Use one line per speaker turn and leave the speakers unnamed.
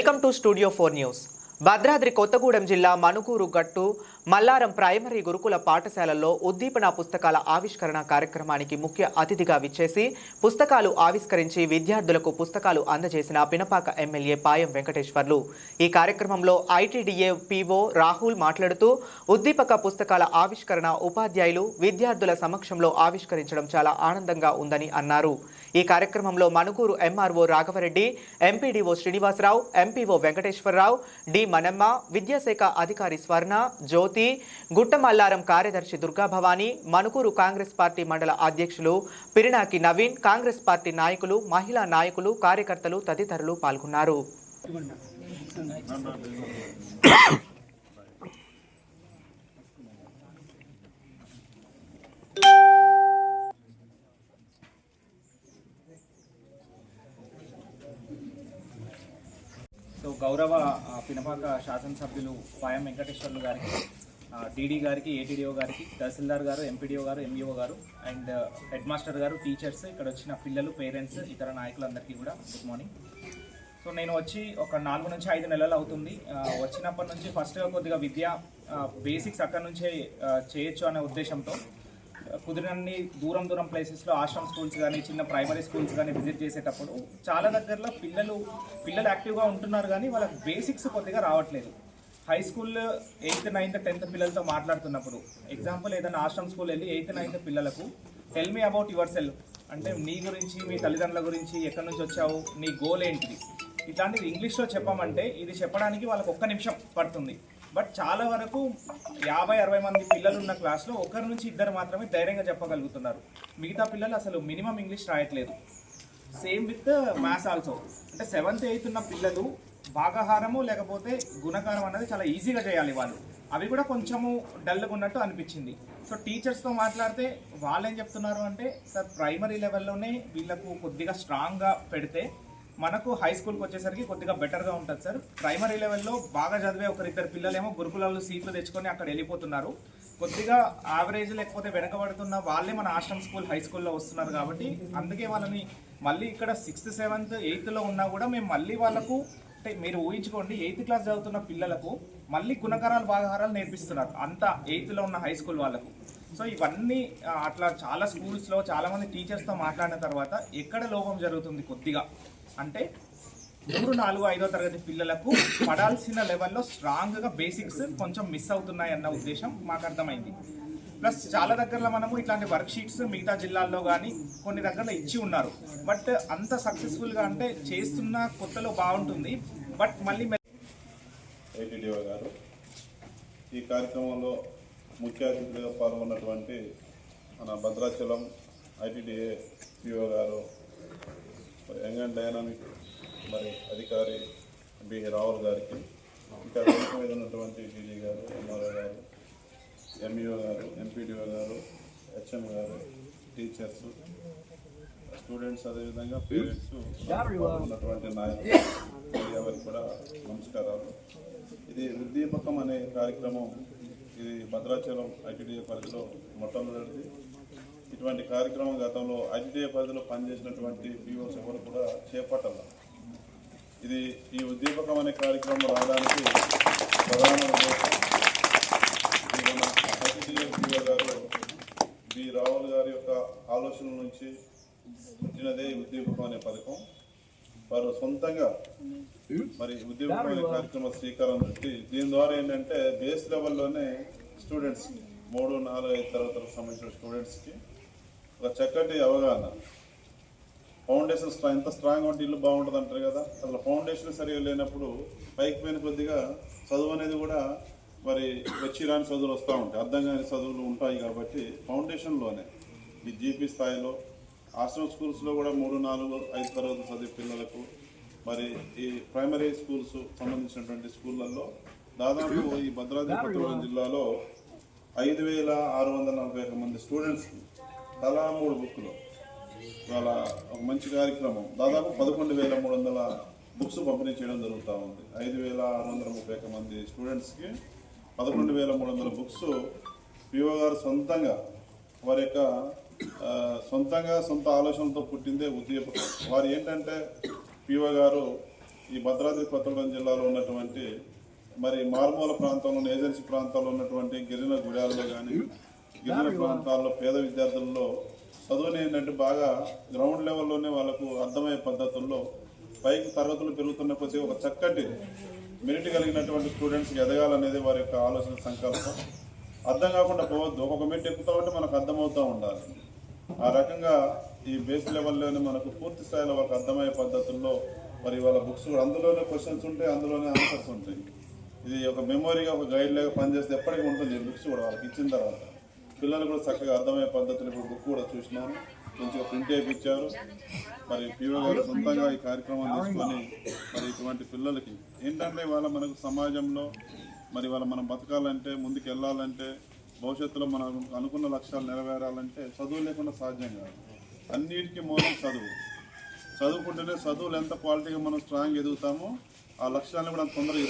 Welcome to studio four news. Bhadradri Kothagudem జిల్లా మణుకూరు గట్టు Mallaram primary గురుకుల పాఠశాలల్లో ఉద్దీపన పుస్తకాల ఆవిష్కరణ కార్యక్రమానికి ముఖ్య అతిథిగా విచ్చేసి పుస్తకాలు ఆవిష్కరించి విద్యార్థులకు పుస్తకాలు అందజేసిన పినపాక ఎమ్మెల్యే పాయం వెంకటేశ్వర్లు. ఈ కార్యక్రమంలో ఐటీడీఏ పీఓ రాహుల్ మాట్లాడుతూ ఉద్దీపక పుస్తకాల ఆవిష్కరణ ఉపాధ్యాయులు విద్యార్థుల సమక్షంలో ఆవిష్కరించడం చాలా ఆనందంగా ఉందని అన్నారు. ఈ కార్యక్రమంలో Manukuru MRO Raghavareddy MPDO Srinivasarao MPO Venkateswararao D Manamma విద్యాశాఖ అధికారి స్వర్ణ జ్యోతి గుట్టమల్లారం కార్యదర్శి దుర్గాభవాని మణుకూరు కాంగ్రెస్ పార్టీ మండల అధ్యక్షులు పిరినాకి నవీన్ కాంగ్రెస్ పార్టీ నాయకులు మహిళా నాయకులు కార్యకర్తలు తదితరులు పాల్గొన్నారు.
గౌరవ పినపాక శాసనసభ్యులు పాయం వెంకటేశ్వర్లు గారికి డీడీ గారికి ఏటీడీఓ గారికి తహసీల్దార్ గారు ఎంపీడీఓ గారు ఎంఈఓ గారు అండ్ హెడ్ మాస్టర్ గారు టీచర్స్ ఇక్కడ వచ్చిన పిల్లలు పేరెంట్స్ ఇతర నాయకులందరికీ కూడా గుడ్ మార్నింగ్. సో నేను వచ్చి ఒక నాలుగు నుంచి ఐదు నెలలు అవుతుంది. వచ్చినప్పటి నుంచి ఫస్ట్గా కొద్దిగా విద్య బేసిక్స్ అక్కడ నుంచే చేయొచ్చు అనే ఉద్దేశంతో కుదిరినన్ని దూరం దూరం ప్లేసెస్లో ఆశ్రమ్ స్కూల్స్ కానీ చిన్న ప్రైమరీ స్కూల్స్ కానీ విజిట్ చేసేటప్పుడు చాలా దగ్గరలో పిల్లలు పిల్లలు యాక్టివ్గా ఉంటున్నారు కానీ వాళ్ళకి బేసిక్స్ కొద్దిగా రావట్లేదు. High school eighth ninth tenth పిల్లలతో మాట్లాడుతున్నప్పుడు ఎగ్జాంపుల్ ఏదైనా ఆశ్రమ్ స్కూల్ వెళ్ళి ఎయిత్ నైన్త్ పిల్లలకు tell me about yourself అంటే నీ గురించి మీ తల్లిదండ్రుల గురించి ఎక్కడి నుంచి వచ్చావు నీ గోల్ ఏంటిది? ఇట్లాంటిది ఇంగ్లీష్లో చెప్పమంటే ఇది చెప్పడానికి వాళ్ళకి ఒక్క నిమిషం పడుతుంది. బట్ చాలా వరకు యాభై అరవై మంది పిల్లలు ఉన్న క్లాస్లో ఒకరి నుంచి ఇద్దరు మాత్రమే ధైర్యంగా చెప్పగలుగుతున్నారు. మిగతా పిల్లలు అసలు minimum English రాయట్లేదు. Same with maths also. అంటే సెవెంత్ ఎయిత్ ఉన్న పిల్లలు భాగాహారము లేకపోతే గుణకారం అనేది చాలా ఈజీగా చేయాలి వాళ్ళు. అవి కూడా కొంచెము డల్గా ఉన్నట్టు అనిపించింది. సో టీచర్స్తో మాట్లాడితే వాళ్ళు ఏం చెప్తున్నారు అంటే సార్ ప్రైమరీ లెవెల్లోనే వీళ్ళకు కొద్దిగా స్ట్రాంగ్గా పెడితే మనకు హై స్కూల్కి వచ్చేసరికి కొద్దిగా బెటర్గా ఉంటుంది సార్ ప్రైమరీ లెవెల్లో బాగా చదివే ఒకరిద్దరు పిల్లలేమో గురుకులాల్లో సీట్లు తెచ్చుకొని అక్కడ వెళ్ళిపోతున్నారు. కొద్దిగా యావరేజ్ లేకపోతే వెనకబడుతున్న వాళ్ళే మన ఆశ్రమ్ స్కూల్ హై స్కూల్లో వస్తున్నారు కాబట్టి అందుకే వాళ్ళని మళ్ళీ ఇక్కడ సిక్స్త్ సెవెంత్ ఎయిత్లో ఉన్నా కూడా మేము మళ్ళీ వాళ్ళకు అంటే మీరు ఊహించుకోండి ఎయిత్ క్లాస్ చదువుతున్న పిల్లలకు మళ్ళీ గుణకారాలు భాగాహారాలు నేర్పిస్తున్నారు. అంత ఎయిత్లో ఉన్న హై స్కూల్ వాళ్ళకు. సో ఇవన్నీ అట్లా చాలా స్కూల్స్లో చాలామంది టీచర్స్తో మాట్లాడిన తర్వాత ఎక్కడ లోపం జరుగుతుంది కొద్దిగా? అంటే మూడు నాలుగు ఐదో తరగతి పిల్లలకు పడాల్సిన లెవెల్లో స్ట్రాంగ్గా బేసిక్స్ కొంచెం మిస్ అవుతున్నాయి అన్న ఉద్దేశం మాకు అర్థమైంది. ప్లస్ చాలా దగ్గరలో మనము ఇట్లాంటి వర్క్ షీట్స్ మిగతా జిల్లాల్లో కానీ కొన్ని దగ్గరలో ఇచ్చి ఉన్నారు. బట్ అంత సక్సెస్ఫుల్గా అంటే చేస్తున్న కొత్తలో బాగుంటుంది. బట్ మళ్ళీ
గారు ఈ కార్యక్రమంలో ముఖ్య అతిథిగా పాల్గొన్నటువంటి మన భద్రాచలం ఐటీడీఏ పిఓ గారు మరి యంగ్ అండ్ డైనామిక్ మరి అధికారి బి రావుల్ గారికి ఇంకా వేదిక మీద ఉన్నటువంటి డీజీ గారు ఎంఆర్ఓ గారు ఎంఈఓ గారు ఎంపీడీఓ గారు హెచ్ఎం గారు టీచర్స్ స్టూడెంట్స్ అదేవిధంగా పేరెంట్స్ ఉన్నటువంటి నాయకులు ఎవరికి కూడా నమస్కారాలు. ఇది ఉద్దీపకం అనే కార్యక్రమం ఇది భద్రాచలం ఐటీడీఏ పరిధిలో మొట్టమొదటిది. ఇటువంటి కార్యక్రమం గతంలో అతిథేయ పరిధిలో పనిచేసినటువంటి పిఓస్ ఎవరు కూడా చేపట్టాల ఇది ఈ ఉద్దీపకం అనే కార్యక్రమం రావడానికి ప్రధాన ఉద్దేశం. ఇది గారు బి రావుల్ గారి యొక్క ఆలోచన నుంచి పుట్టినదే ఉద్దీపకం అనే పథకం. వారు సొంతంగా మరి ఉద్యోగం అనే శ్రీకారం చుట్టి దీని ద్వారా ఏంటంటే బేస్ లెవెల్లోనే స్టూడెంట్స్కి మూడు నాలుగు ఐదు తరగతులకు సంబంధించిన స్టూడెంట్స్కి ఒక చక్కటి అవగాహన. ఫౌండేషన్ స్ట్రా ఎంత స్ట్రాంగ్ ఉంటే ఇల్లు బాగుంటుంది అంటారు కదా. అసలు ఫౌండేషన్ సరిగా లేనప్పుడు పైకి పోయిన కొద్దిగా చదువు అనేది కూడా మరి వచ్చి రాని చదువులు వస్తూ ఉంటాయి. అర్థం కాని చదువులు ఉంటాయి కాబట్టి ఫౌండేషన్లోనే ఈ జీపీ స్థాయిలో ఆశ్రమ్ స్కూల్స్లో కూడా మూడు నాలుగు ఐదు తరగతి చదివే పిల్లలకు మరి ఈ ప్రైమరీ స్కూల్స్ సంబంధించినటువంటి స్కూళ్ళల్లో దాదాపు ఈ భద్రాద్రి కొత్తగూడెం జిల్లాలో ఐదు వేల ఆరు వందల నలభై ఒక మంది స్టూడెంట్స్కి తలా మూడు బుక్లు ఇవాళ ఒక మంచి కార్యక్రమం. దాదాపు పదకొండు వేల మూడు వందల బుక్స్ పంపిణీ చేయడం జరుగుతూ ఉంది. ఐదు వేల ఆరు వందల ముప్పై ఒక మంది స్టూడెంట్స్కి పదకొండు వేల మూడు వందల బుక్స్ పిఓ గారు సొంతంగా వారి యొక్క సొంతంగా సొంత ఆలోచనలతో పుట్టిందే ఉద్యోగం వారు ఏంటంటే పిఓ గారు ఈ భద్రాద్రి కొత్తగూడెం జిల్లాలో ఉన్నటువంటి మరి మారుమూల ప్రాంతంలో ఏజెన్సీ ప్రాంతాల్లో ఉన్నటువంటి గిరిజన గుడాలలో కానీ గిరిజన ప్రాంతాల్లో పేద విద్యార్థుల్లో చదువుని ఏంటంటే బాగా గ్రౌండ్ లెవెల్లోనే వాళ్ళకు అర్థమయ్యే పద్ధతుల్లో పైకి తరగతులు పెరుగుతున్న కొద్దీ ఒక చక్కటి మెరిట్ కలిగినటువంటి స్టూడెంట్స్కి ఎదగాలనేది వారి యొక్క ఆలోచన సంకల్పం. అర్థం కాకుండా పోవద్దు. ఒక్కొక్క మెరిట్ ఎక్కుతూ ఉంటే మనకు అర్థమవుతూ ఉండాలి. ఆ రకంగా ఈ బేస్ లెవెల్లోనే మనకు పూర్తి స్థాయిలో వాళ్ళకి అర్థమయ్యే పద్ధతుల్లో మరి వాళ్ళ బుక్స్ కూడా అందులోనే క్వశ్చన్స్ ఉంటాయి అందులోనే ఆన్సర్స్ ఉంటాయి. ఇది ఒక మెమొరీగా ఒక గైడ్ లాగా పనిచేస్తే ఎప్పటికీ ఉంటుంది. బుక్స్ కూడా వాళ్ళకి ఇచ్చిన తర్వాత. పిల్లలు కూడా చక్కగా అర్థమయ్యే పద్ధతులు ఇప్పుడు బుక్ కూడా చూసినాను మంచిగా ప్రింట్ చేయించారు. మరి పీవో గారు సొంతంగా ఈ కార్యక్రమం తీసుకొని మరి ఇటువంటి పిల్లలకి ఏంటంటే వాళ్ళ మనకు సమాజంలో మరి వాళ్ళ మనం బతకాలంటే ముందుకు వెళ్ళాలంటే భవిష్యత్తులో మనం అనుకున్న లక్ష్యాలు నెరవేరాలంటే చదువు లేకుండా సాధ్యం కాదు. అన్నిటికీ మూలం చదువు. చదువుకుంటేనే చదువులు ఎంత క్వాలిటీగా మనం స్ట్రాంగ్ ఎదుగుతామో ఆ లక్ష్యాలను కూడా తొందరగా